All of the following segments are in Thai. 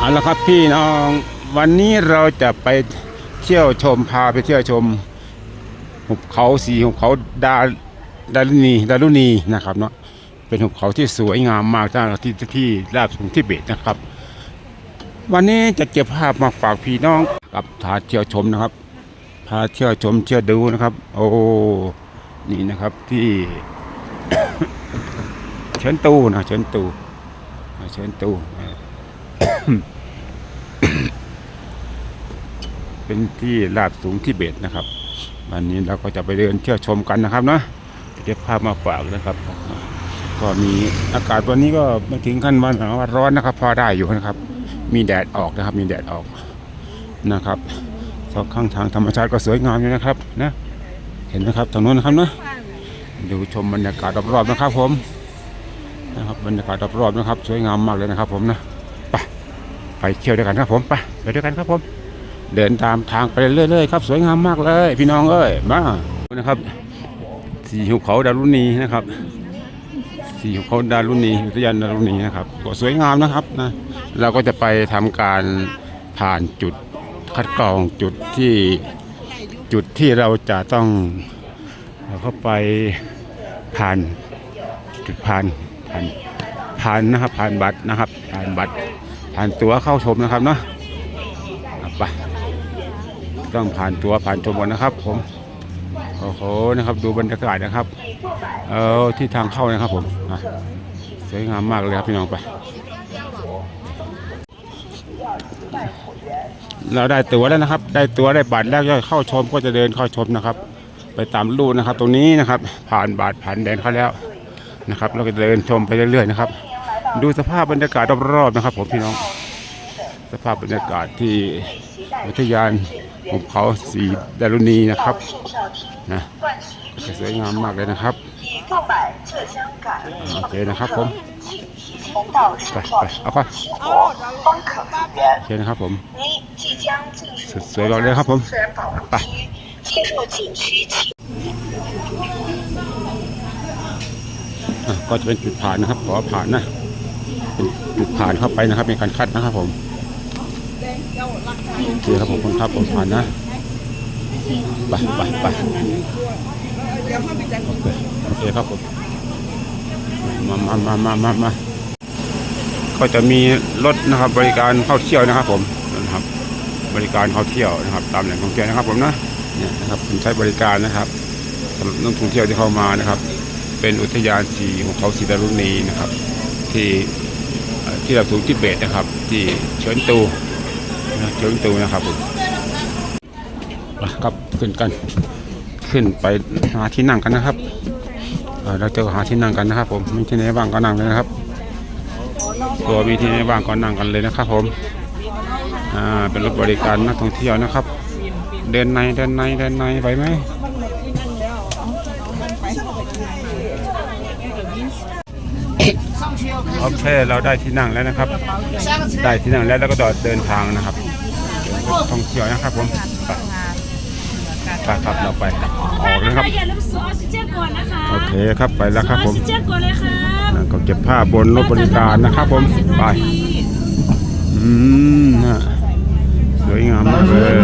เอาละครับพี่น้องวันนี้เราจะไปเที่ยวชมพาไปเที่ยวชมหุบเขาสีหุบเขาดาดารุณีดารุณีนะครับเนาะเป็นหุบเขาที่สวยงามมากที่ที่ที่ราบสูงที่เบตนะครับ วันนี้จะเก็บภาพมาฝากพี่น้องกับพาเที่ยวชมนะครับ พาเที่ยวชมเที่ยวดูนะครับ โอ้นี่นะครับที่เชิญตูนะเชิญตูเชิญตู เป็นที่ลาดสูงที่เบตนะครับ วันนี้เราก็จะไปเดินเที่ยวชมกันนะครับเนาะเก็บภาพมาฝากนะครับ ก็มีอากาศวันนี้ก็ไม่ถึงขั้นวันว่าร้อนนะครับ พอได้อยู่นะครับ มีแดดออกนะครับ มีแดดออกนะครับสองข้างทางธรรมชาติก็สวยงามอยู่นะครับนะเห็นไหมครับทางโน้นนะครับนะดูชมบรรยากาศรอบๆนะครับ ผมนะครับบรรยากาศรอบๆนะครับ สวยงามมากเลยนะครับ ผมนะไปไปเที่ยวด้วยกันครับผมไปไปด้วยกันครับผม เดินตามทางไปเรื่อยๆครับสวยงามมากเลย พี่น้องเอ้ยมานะครับ สีหุบเขาดารุณีนะครับ สีหุบเขาดารุณีอุทยานดารุณีนะครับก็สวยงามนะครับนะเราก็จะไปทำการผ่านจุดคัดกรองจุดที่จุดที่เราจะต้องเข้าไปผ่านจุดผ่านผ่านผ่านนะครับผ่านบัตรนะครับ ผ่านบัตรผ่านตั๋วเข้าชมนะครับเนาะ ต้องผ่านตัวผ่านชมก่อนนะครับ ผมโอ้โหนะครับ ดูบรรยากาศนะครับ เออที่ทางเข้านะครับผมสวยงามมากเลยครับพี่น้องไปเราได้ตั๋วแล้วนะครับ ได้ตั๋วได้บัตรแล้วก็เข้าชมก็จะเดินเข้าชมนะครับ ไปตามลู่นะครับ ตรงนี้นะครับ ผ่านบาทผ่านแดนเขาแล้วนะครับ เราก็เดินชมไปเรื่อยๆนะครับ ดูสภาพบรรยากาศรอบๆนะครับ ผมพี่น้อง สภาพบรรยากาศที่อุทยาน หุเขาสีดารุณีนะครับนะจะสวยงามมากเลยนะครับโอเคนะครับผมไปไปเอาไปโอเคนะครับผมสวยๆเลยครับผมไปก็จะเป็นจุดผ่านนะครับขอผ่านนะเป็นจุดผ่านเข้าไปนะครับมีการคัดนะครับผม โอเคครับผมคนขับผมผ่านนะไปไปไปโอเคโอเคครับผมมามามามามามาก็จะมีรถนะครับบริการเข้าเที่ยวนะครับ ผมนะครับ บริการเข้าเที่ยวนะครับ ตามแหล่งท่องเที่ยวนะครับ ผมนะเนี่ยนะครับผมใช้บริการนะครับสำหรับนักท่องเที่ยวที่เข้ามานะครับ เป็นอุทยานสีของเขาสีดารุณีนะครับ ที่เอ่อที่เราสูงที่เบตนะครับ ที่เฉินตู นะเฉินตูนะครับผมไปครับขึ้นกัน ขึ้นไปหาที่นั่งกันนะครับเอ่อเราจะหาที่นั่งกันนะครับ ผมมีที่ไหนบ้างก็นั่งเลยนะครับ ตัวมีที่ไหนบ้างก็นั่งกันเลยนะครับ ผมอ่าเป็นรถบริการนักท่องเที่ยวนะครับ เดินในเดินในเดินในไปไหมโอเคเราได้ที่นั่งแล้วนะครับ ได้ที่นั่งแล้วแล้วก็เดินทางนะครับ ท่องเที่ยวนะครับผมไปครับเราไปออกนะครับอย่าลืมสูออกซิเจนก่อนนะคะโอเคครับไปแล้วครับผมออกซิเจนก่อนเลยค่ะก็เก็บผ้าบนรถบริการนะครับผมไปอืมฮะสวยงามมากเลย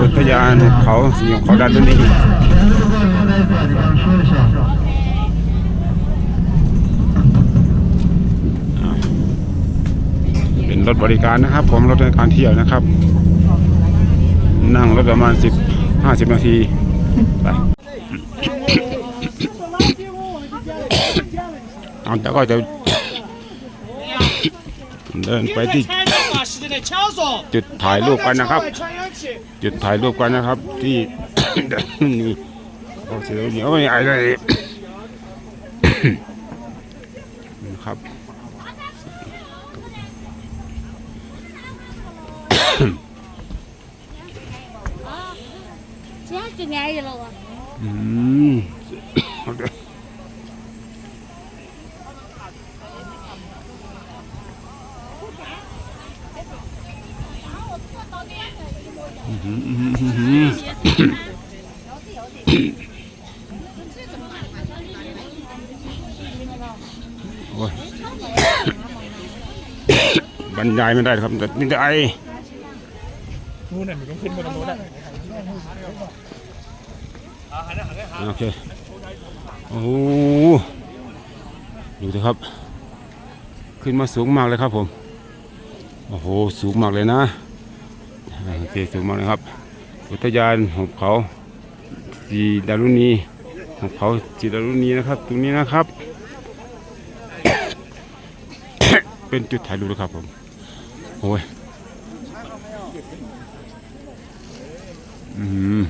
อุทยานเขาสิ่งของเขาด้านนี้ รถบริการนะครับ ผมรถในการเที่ยวนะครับ นั่งรถประมาณสิบห้าสิบนาทีไปเอาแต่ก็จะเดินไปที่จุดถ่ายรูปกันนะครับ จุดถ่ายรูปกันนะครับ ที่นี่โอ้โสีเหนียวไม่ไอ้เลยนครับ ช้าจะไงเราอะอืมบรรยายไม่ได้ครับนี่จะไอ นู่นน่ะมันต้องขึ้นไปตรงนู้นน่ะโอเคโอ้โหดูสิครับ ขึ้นมาสูงมากเลยครับผม โอ้โห สูงมากเลยนะโอเคสูงมากเลยครับ อุทยานหุบเขาสีดารุณีหุบเขาสีดารุณีนะครับ ตรงนี้นะครับ เป็นจุดถ่ายรูปนะครับผม โอ้ย อืม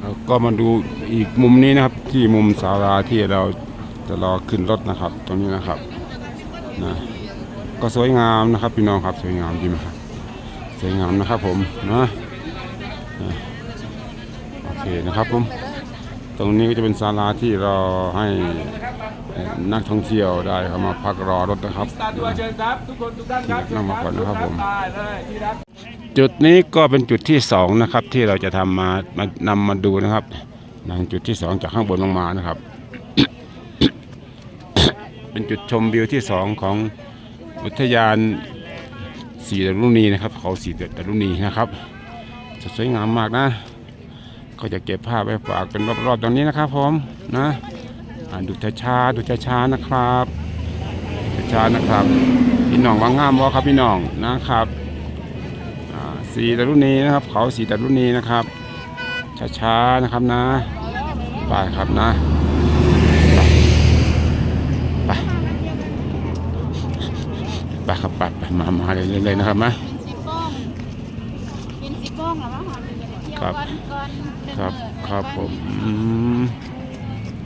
แล้ว ก็มาดูอีกมุมนี้นะครับ ที่มุมศาลาที่เราจะรอขึ้นรถนะครับ ตรงนี้นะครับนะก็สวยงามนะครับพี่น้องครับสวยงามดีไหมครับสวยงามนะครับผมนะนะโอเคนะครับผมตรงนี้ก็จะเป็นศาลาที่เราให้เอ่อนักท่องเที่ยวได้เข้ามาพักรอรถนะครับตาตัวเชิญครับทุกคนทุกท่านครับนั่งมาก่อนนะครับผมได้เลยที่รัก จุดนี้ก็เป็นจุดที่สองนะครับที่เราจะทำมามานำมาดูนะครับนจุดที่สองจากข้างบนลงมานะครับ เป็นจุดชมวิวที่สองของอุทยานสีดารุณีนะครับ เขาสีดารุณีนะครับจะสวยงามมากนะ ก็จะเก็บภาพไว้ฝากเป็นรอบๆตรงนี้นะครับผมนะอ่าดูช้าๆดูช้าๆนะครับช้าๆนะครับ พี่น้องว่างามบ่ครับพี่น้องนะครับ สีดารุณีนะครับ เขาสีดารุณีนะครับช้าๆนะครับนะไปครับนะไปไปครับไปไปมามาเลยเลยๆนะครับนะสิบโป้งกินสิบโป้งหรอวะหอมเที่ยวครับก่อนก่อนเดินครับเดินครับผมอืม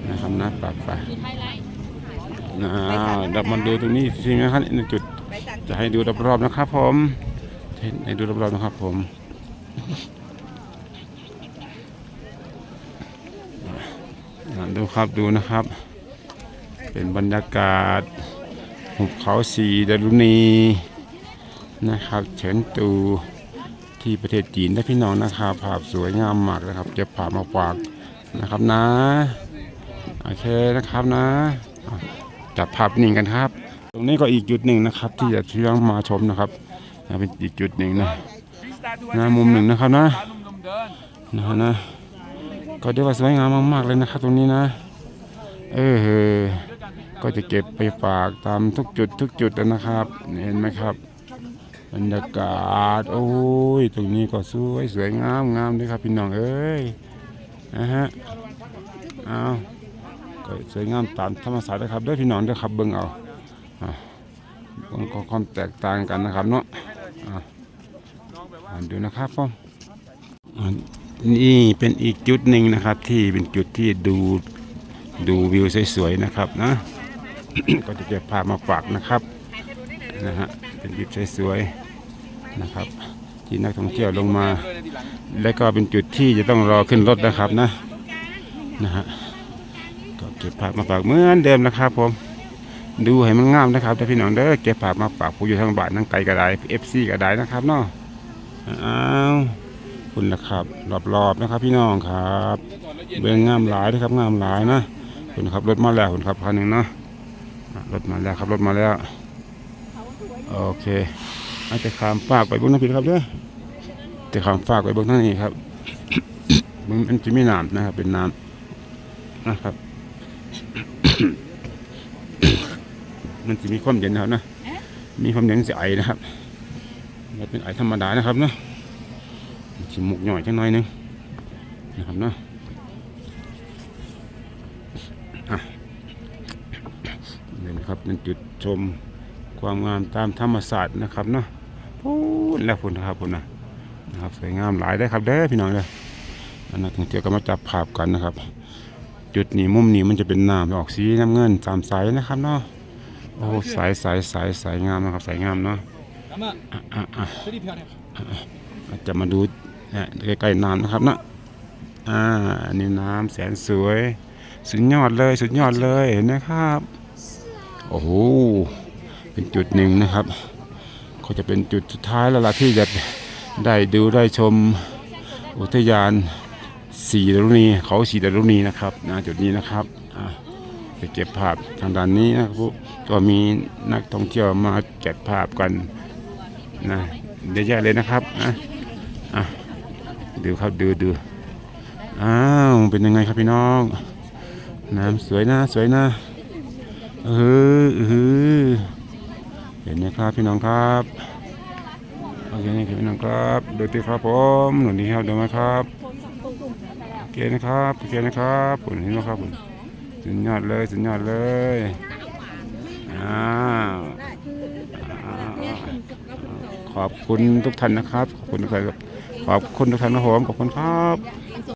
นะครับนะไปไปจุดไฮไลท์นะเรามาดูตรงนี้อีกทีนะครับในจุดจะให้ดูรอบๆนะครับผม ให้ให้ดูรอบๆนะครับผมดูครับดูนะครับ เป็นบรรยากาศหุบเขาสีดารุณีนะครับเฉินตูที่ประเทศจีนได้พี่น้องนะครับภาพสวยงามมากนะครับเก็บภาพมาฝากนะครับนะโอเคนะครับนะจับภาพนิ่งกันครับ ตรงนี้ก็อีกจุดหนึ่งนะครับ ที่จะเชื่อมาชมนะครับ นะเป็นอีกจุดหนึ่งนะสตาร์ตัวนะมุมหนึ่งนะครับนะตาหนุ่มๆเดินนะฮะนะก็เรียกว่าสวยงามมากๆเลยนะครับตรงนี้นะ เออก็จะเก็บไปฝากตามทุกจุดทุกจุดนะครับ เห็นไหมครับบรรยากาศ โอ้ย ตรงนี้ก็สวยสวยงามงามด้วยครับพี่น้องเอ้ยนะฮะเอาก็สวยงามตามธรรมชาตินะครับเด้วยพี่น้องเด้วยครับเบิ่งเอาอะมันก็ความแตกต่างกันนะครับเนาะอะอ่าน ดูนะครับผมนี่เป็นอีกจุดหนึ่งนะครับ ที่เป็นจุดที่ดูดูวิวสวยๆนะครับนะก็จะเก็บภาพมาฝากนะครับนะฮะเป็นวิวสวยๆนะครับ ที่นักท่องเที่ยวลงมา และก็เป็นจุดที่จะต้องรอขึ้นรถนะครับนะนะฮะก็เก็บภาพมาฝากเหมือนเดิมนะครับผมดูให้มันงามนะครับแต่พี่น้องเด้อเก็บภาพมาฝากผู้อยู่ทางบ้านทางไกลก็ได้เอฟซีก็ได้นะครับเนาะ อ้าวคุณนะครับรอบๆนะครับ พี่น้องครับ เบื้องงามหลายนะครับงามหลายนะคุณครับรถมาแล้วคุณครับคันหนึ่งนะรถมาแล้วครับรถมาแล้วโอเคอาจจะขามฝากไปเบนน้ำผิดครับเด้อจะขามฝากไปเบนท่างนี้ครับมันมันจะไมีน้ำนะครับ เป็นน้ำนะครับ มันจะมีความเย็นนะครับนะมีความเย็นสีไอนะครับ นเป็นไอธรรมดานะครับเนาะชิมุกหน่อยจังหน่อยนึงนะครับเนาะนี่นะครับเป็นจุดชมความงามตามธรรมศาสตร์นะครับเนาะพูดแล้วพุ่นนะครับพุ่นนะนะครับสวยงามหลายได้ครับเด้อพี่น้องเด้ออันนั้นถึงเจอก็มาจับภาพกันนะครับ จุดนี้มุมนี้มันจะเป็นน้ำออกสีน้ำเงินสามสายนะครับเนาะโอ้สายสายสายสายงามนะครับสายงามเนาะ น้ำอะอะอะสวัสดีพี่เนี่ยอาจจะมาดูเนี่ยใกล้ๆน้ำนะครับเนาะอ่าอันนี้น้ำแสนสวย สุดยอดเลยสุดยอดเลยเห็นไหมครับ โอ้โห เป็นจุดหนึ่งนะครับ ก็จะเป็นจุดสุดท้ายแล้วล่ะที่จะได้ดูได้ชมอุทยานสีดารุณีเขาสีดารุณีนะครับนะจุดนี้นะครับอ่าไปเก็บภาพทางด้านนี้นะครับก็มีนักท่องเที่ยวมาเก็บภาพกัน นะเยอะแยะเลยนะครับนะอะดูครับดูดูอ้าวเป็นยังไงครับพี่น้อง น้ำสวยนะสวยนะเออเออเห็นไหมครับพี่น้องครับโอเคนี่คือพี่น้องครับดูตีครับผมหนุนดีครับดูไหมครับโอเคนะครับโอเคนะครับผมเห็นไหมครับผมสุดยอดเลยสุดยอดเลยอ้าว ขอบคุณทุกท่านนะครับ ขอบคุณทุกท่านครับขอบคุณทุกท่านนะผมขอบคุณครับ